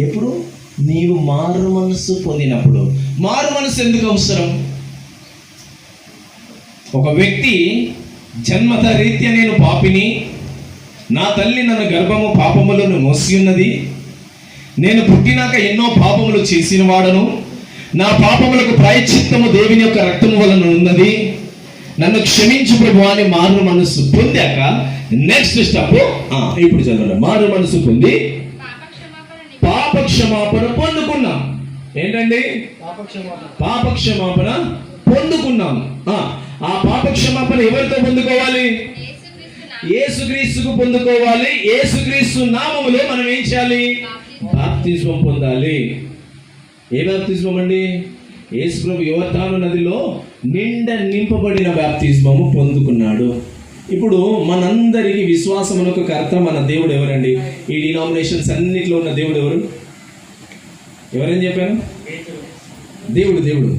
ఎప్పుడు? నీవు మారు మనసు పొందినప్పుడు. మారు మనసు ఎందుకు అవసరం? ఒక వ్యక్తి జన్మత రీత్యా నేను పాపిని నా తల్లి నన్ను గర్భము పాపములను మోసి ఉన్నది నేను పుట్టినాక ఎన్నో పాపములు చేసిన వాడను నా పాపములకు ప్రాయచిత్తము దేవుని యొక్క రక్తము వలన ఉన్నది నన్ను క్షమించు ప్రభు అని మారు మనసు పొందాక నెక్స్ట్ స్టెప్ ఇప్పుడు చదవండి. మారు మనసు పొంది పాప క్షమాపణ పాప క్షమాపణ పొందుకున్నాం. ఏంటండి? పాప క్షమాపణ పొందుకున్నాం. ఆ, ఆ పాప క్షమాపణ ఎవరితో పొందుకోవాలి? ఏసుక్రీస్తుకు పొందుకోవాలి. ఏసుక్రీస్తు నామములో మనం ఏం చేయాలి? బాప్తిజం పొందాలి. ఏ బాప్తిజం అండి? యేసు ప్రభు యువతాను నదిలో నిండ నింపబడిన బాప్తిజమము పొందుకున్నాడు. ఇప్పుడు మనందరికి విశ్వాసమునకు కర్త మన దేవుడు ఎవరండి? ఈ డినామినేషన్స్ అన్నిట్లో ఉన్న దేవుడు ఎవరు? ఎవరేం చెప్పాను దేవుడు దేవుడు.